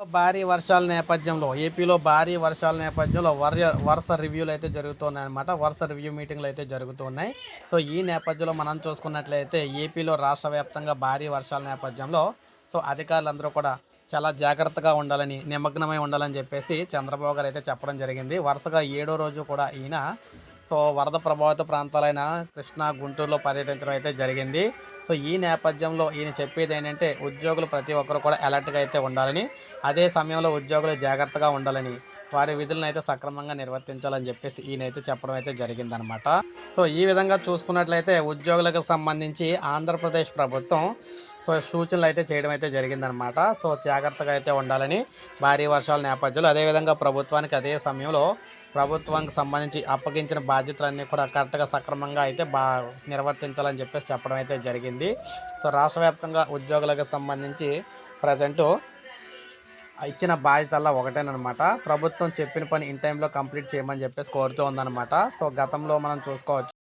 భారీ వర్షాల నేపథ్యంలో ఏపీలో భారీ వర్షాల నేపథ్యంలో వర్ వరుస రివ్యూలు అయితే జరుగుతున్నాయి అనమాట వరుస రివ్యూ మీటింగ్లు అయితే జరుగుతున్నాయి. సో ఈ నేపథ్యంలో మనం చూసుకున్నట్లయితే ఏపీలో రాష్ట్ర వ్యాప్తంగా భారీ వర్షాల నేపథ్యంలో సో అధికారులందరూ కూడా చాలా జాగ్రత్తగా ఉండాలని నిమగ్నమై ఉండాలని చెప్పేసి చంద్రబాబు గారు అయితే చెప్పడం జరిగింది. వరుసగా ఏడో రోజు కూడా ఈయన సో వరద ప్రభావిత ప్రాంతాలైన కృష్ణా గుంటూరులో పర్యటించడం అయితే జరిగింది. సో ఈ నేపథ్యంలో ఈయన చెప్పేది ఏంటంటే ఉద్యోగులు ప్రతి ఒక్కరు కూడా అలర్ట్గా అయితే ఉండాలని అదే సమయంలో ఉద్యోగులు జాగ్రత్తగా ఉండాలని వారి విధులను అయితే సక్రమంగా నిర్వర్తించాలని చెప్పేసి ఈయనైతే చెప్పడం అయితే జరిగిందనమాట. సో ఈ విధంగా చూసుకున్నట్లయితే ఉద్యోగులకు సంబంధించి ఆంధ్రప్రదేశ్ ప్రభుత్వం సో సూచనలు అయితే చేయడం అయితే జరిగిందనమాట. సో జాగ్రత్తగా అయితే ఉండాలని భారీ వర్షాల నేపథ్యంలో అదేవిధంగా ప్రభుత్వానికి అదే సమయంలో ప్రభుత్వానికి సంబంధించి అప్పగించిన బాధ్యతలన్నీ కూడా కరెక్ట్గా సక్రమంగా అయితే బా నిర్వర్తించాలని చెప్పేసి చెప్పడం అయితే జరిగింది. సో రాష్ట్ర వ్యాప్తంగా ఉద్యోగులకు సంబంధించి ప్రజెంటు ఇచ్చిన బాధ్యతల్లో ఒకటేనమాట ప్రభుత్వం చెప్పిన పని ఇన్ టైంలో కంప్లీట్ చేయమని చెప్పేసి కోరుతూ ఉందన్నమాట. సో గతంలో మనం చూసుకోవచ్చు.